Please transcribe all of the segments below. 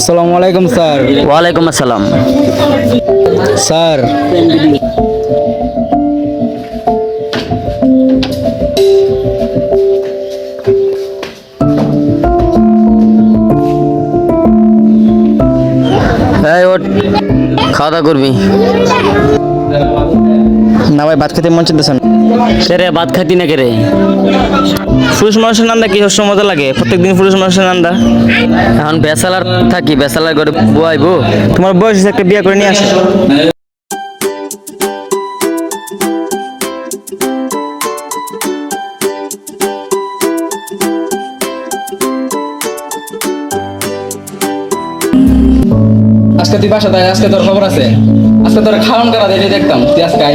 আসসালামু আলাইকুম স্যার ওয়ালাইকুম আসসালাম স্যার এই ওঠ। খাওয়া দাওয়া করবি? না ভাই ভাত খেতে মন চাইতেছেন কে রে ভাত খাতি না কে রে? পুরুষ মানুষের নান্দা কি সবসময় মজা লাগে? প্রত্যেকদিন পুরুষ মানুষের নান্দা। এখন বেসালার থাকি বেসালার করে বুয়াইবো তোমার বয়স হয়েছে একটা বিয়ে করে নিয়ে আসো। আজকে তুই বাসা তাই আজকে তোর খবর আছে। আজকে তোর খাওয়ান করা দেখে দেখতাম। তুই আজকে আই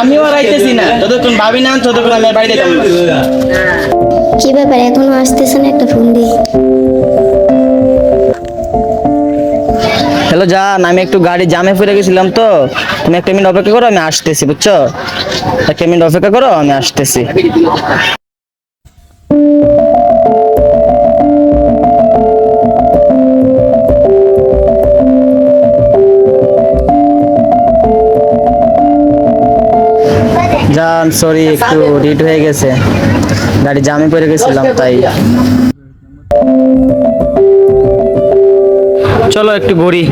আমিও আর আইতেছি না। যতক্ষণ ভাবি না ততক্ষণ আমি যাব কি ব্যাপার এখনও আসতেছে না একটা ফোন দিই হ্যালো জান আমি একটু গাড়ি জামে ফিরে গেছিলাম তো। তুমি একটা মিনিট অপেক্ষা করো আমি আসতেছি বুঝছ? একটা মিনিট অপেক্ষা করো আমি আসতেছি। জান সরি একটু রিট হয়ে গেছে। গাড়ি জামে পড়ে গেছিলাম তাই। চলো একটু ঘুরি।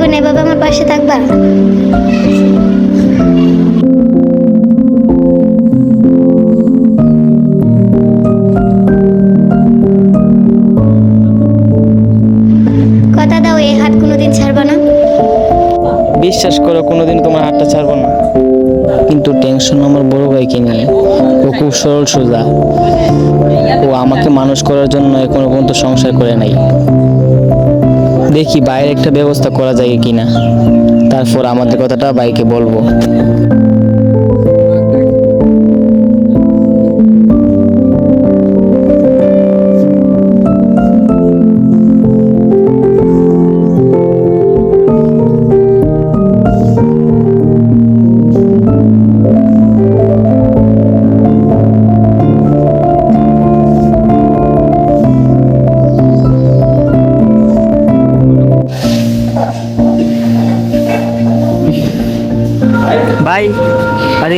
জীবন এভাবে আমার পাশে থাকবা? কথা দাও, এই হাত কোনোদিন ছাড়বা না। বিশ্বাস করো, কোনোদিন তোমার হাতটা ছাড়বো না। কিন্তু টেনশন আমার বড় ভাইকে নিয়ে ও খুব সরল সোজা। ও আমাকে মানুষ করার জন্য এখনও পর্যন্ত সংসার করে নাই। দেখি বাইরে একটা ব্যবস্থা করা যায় কিনা। তারপর আমাদের কথাটা বাইকে বলব।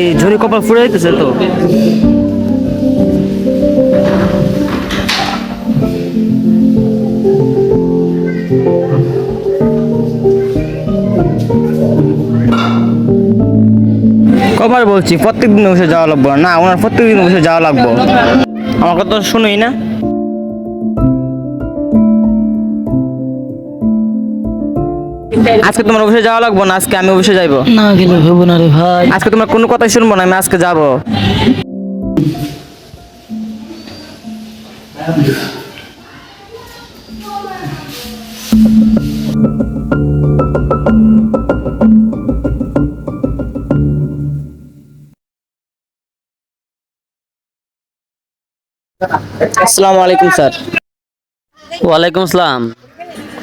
আরে ঝুড়ি কপাল ফুড়ে যেতেছে তো। কবার বলছি প্রত্যেক দিন বসে যাওয়া লাগবো না। ওনার প্রত্যেক দিন বসে যাওয়া লাগবো। আমার কথা শুনোই না। আজকে তোমার অফিসে যাওয়া লাগবো না? আজকে আমি অফিসে যাইবো? না গেলে হব না রে ভাই। আজকে তোমার কোনো কথাই শুনব না আমি আজকে যাব। আসসালামু আলাইকুম স্যার। ওয়ালাইকুম আসসালাম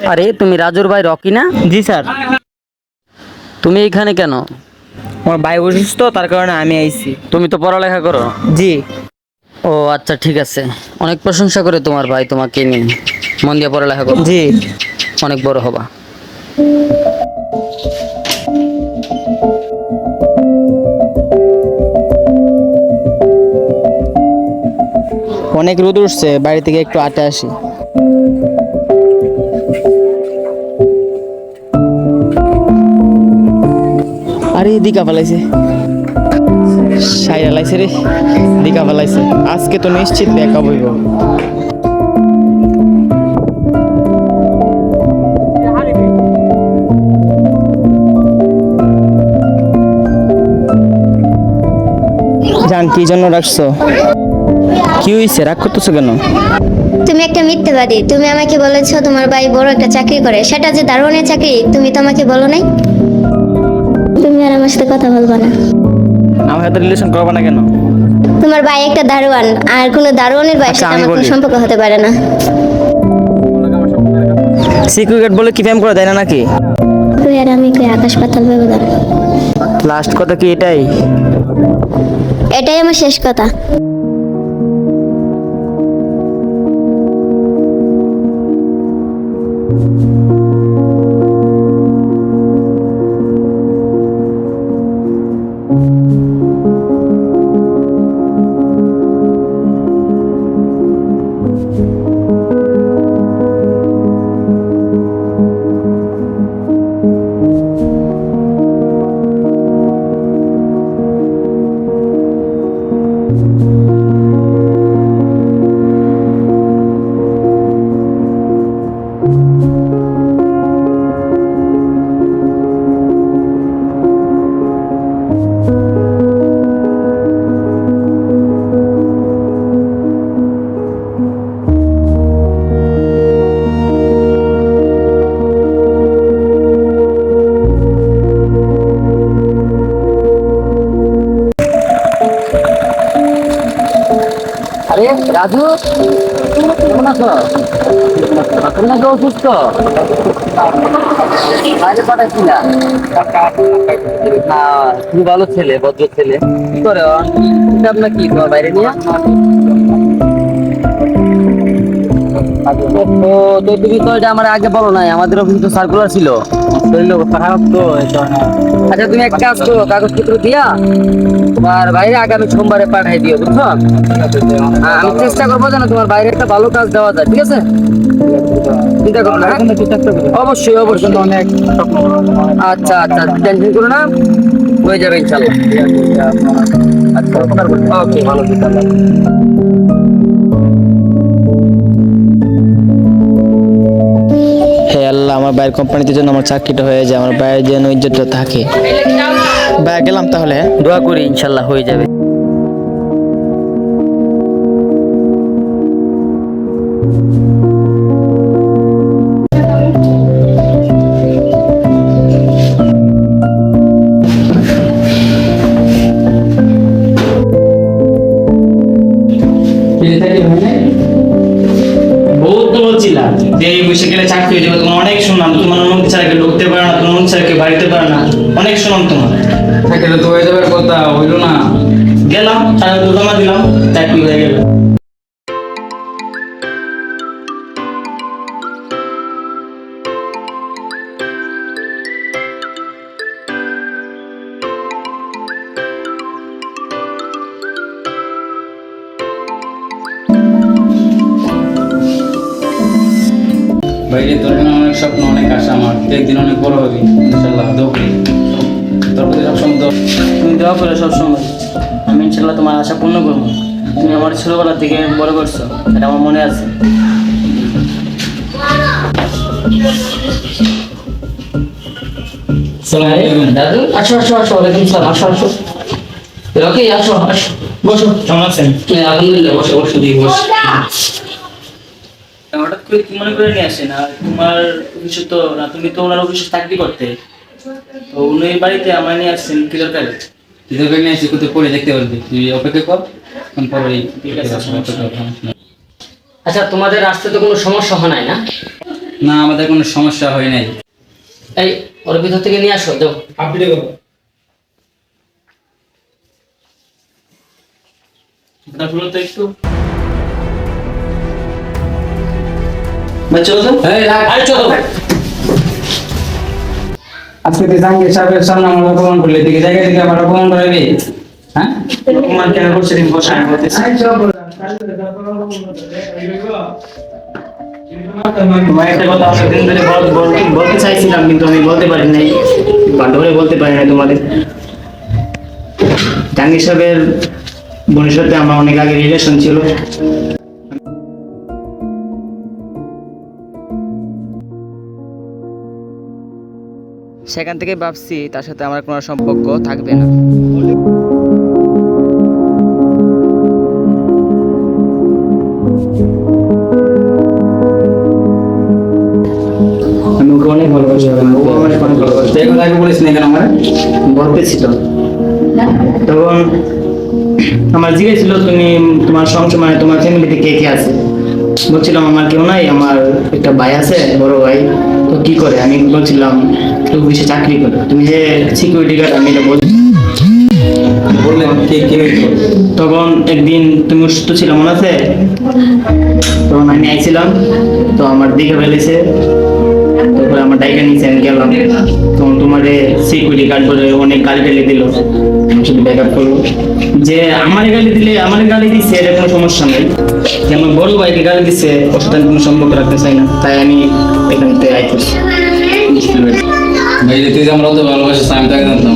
আরে তুমি রাজুর ভাই রকি না? জি স্যার। তুমি এখানে কেন? আমার ভাই অসুস্থ তার কারণে আমি আইছি। তুমি তো পড়ালেখা করো? জি। ও আচ্ছা ঠিক আছে। অনেক প্রশংসা করে তোমার ভাই তোমাকে নিয়ে। মন দিয়ে পড়ালেখা করো। জি। অনেক বড় হবা। অনেক রোদ উঠছে বাড়ি থেকে একটু আটে আসি। আরে, দিকা ফেলাইছে সাইরা লাইছে রে, দিকা ফেলাইছে আজকে তো নিশ্চিত দেখা বইব জান, কি জন্য রাখছো? কি হয়েছে রাগ করতেছো কেন? তুমি একটা মিথ্যেবাদী। তুমি আমাকে বলেছ তোমার ভাই বড় একটা চাকরি করে। সেটা যে দারুণের চাকরি, তুমি তো আমাকে বলো নাই? তুমি আর আমার সাথে কথা বলব না। আমার সাথে রিলেশন করবা না কেন? তোমার ভাই একটা দারোয়ান আর কোনো দারোয়ানের ভাইয়ের আচ্ছা, সাথে আমার কোনো সম্পর্ক হতে পারে না। সিকিউরিটি বলে কি প্রেম করা যায় না নাকি? তুই আর আমি কই আকাশ পাতাল ব্যবধান লাস্ট কথা কি এটাই? এটাই আমার শেষ কথা। আরে, রাজু, কেমন আছো? তুমি নাকি অসুস্থ? বাইরে পাঠাচ্ছি না। তুমি ভালো ছেলে, ভদ্র ছেলে। কি করে? আপনার কি, তোমার বাইরে নিয়ে? তো তুমি তো এটা আমার আগে বলো নাই, আমাদের অফিসে তো সার্কুলার ছিল। শরীর খারাপ তো আচ্ছা তুমি এক কাজ করো কাগজপত্র দিয়া তোমার বাইরে আগামী সোমবারে পাঠাই দিও বুঝছ? হ্যাঁ, আমি চেষ্টা করব যেন তোমার বাইরে একটা ভালো কাজ দেওয়া যায় ঠিক আছে? চিন্তা করো না হ্যাঁ? অবশ্যই অবশ্যই। অনেক আচ্ছা আচ্ছা টেনশন করো না হয়ে যাবে ইনশাল্লাহ। আচ্ছা ওকে ভালো। আমার বাইরের কোম্পানিতে যেন আমার চাকরিটা হয়ে যায় আমার বাইরের যেন ইজ্জতটা থাকে ভাই গেলাম তাহলে হ্যাঁ? দোয়া করি ইনশাল্লাহ হয়ে যাবে টাকা তো জমা দিলাম চাকরি হয়ে গেল? বাইরে তোর জন্য অনেক স্বপ্ন অনেক আশা আমার। তুই একদিন অনেক বড় হবি ইনশাল্লাহ দোয়া করি। তোর প্রতি সবসময় দোয়া তুমি দেওয়া করে সবসময়। আমি ইনশাল্লাহ তোমার আশা পূর্ণ করব। তুমি আমার ছোটবেলা থেকে বড় করছ এটা আমার মনে আছে। দাদু। আসো আসো আসো ওয়ালাইকুম সালাম। আসো আসো। রকি আসো আসো। বসো। কেমন আছেন? এই আলহামদুলিল্লাহ বসো বসো দিয়ে বসো। হঠাৎ করে কি মনে করে নিয়ে আসেন? আর তোমার অফিসে তো না তুমি তো ওনার অফিসে চাকরি করতে। তো উনি বাড়িতে আমার নিয়ে আসছেন কি দরকার? তুই নিয়ে এসে কোথাও পড়ে দেখতে পারবি। তুই অপেক্ষা কর আমি পরে। আচ্ছা তোমাদের আসতে তো কোনো সমস্যা হয় নাই না? না আমাদের কোনো সমস্যা হয় নাই। এই ওর ভিতর থেকে নিয়ে আসো যাও। তারপরে তো একটু। চলো। তো এই চলো। আজকে তুই জাহাঙ্গীর সাহেবের সামনে আমার অপমান করলি দিকে জায়গা থেকে আমার অপমান করাবি? হ্যাঁ? কেন করছে তুমি বসে বলতে চাইছিলাম কিন্তু আমি বলতে পারি নাই। করে বলতে পারি না তোমাদের। জাহাঙ্গীর সাহেবের বোনের সাথে আমার অনেক আগে রিলেশন ছিল। সেখান থেকে ভাবছি তার সাথে আমার কোনো সম্পর্ক থাকবে না। আমি ওকে অনেক ভালোবাসি ও আমার অনেক ভালোবাসি। তুই এখন আগে বলিস না কেন আমার? বলতেছিল তখন আমার জিজ্ঞেস তুমি তোমার সংসার মানে তোমার ফ্যামিলিতে কে কে আছে? বলছিলাম আমার কেউ নাই আমার একটা ভাই আছে বড় ভাই। তো কি করে? আমি বলছিলাম তো অফিসে চাকরি করে? তুমি যে সিকিউরিটি গার্ড আমি এটা বলছি। বললেন কে কে তখন একদিন তুমি অসুস্থ ছিল মনে আছে? তখন আমি আইছিলাম তো আমার দিকে ফেলেছে। আমার ডাইকা নিচে আমি গেলাম। তখন তোমার সিকিউরিটি গার্ড করে অনেক গালি টালি দিল। আমি শুধু ব্যাক আপ করব। যে আমার গালি দিলে, আমার গালি দিচ্ছে এটা কোনো সমস্যা নেই। যে আমার বড় ভাইকে গালি দিচ্ছে ওর সাথে কোনো সম্পর্ক রাখতে চাই না। তাই আমি এখান থেকে আইতেছি ভাই তুই আমরা তো ভালোবাসিস, আমি তাকে জানতাম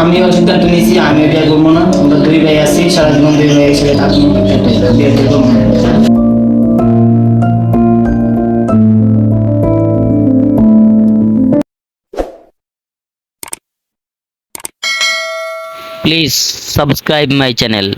আমিও সিদ্ধান্ত নিয়েছি, আমিও বিয়ে করব না। আমরা দুই ভাই আছি, সারা জীবন দুই ভাই একসাথে থাকব বিয়ে করব Please subscribe my channel.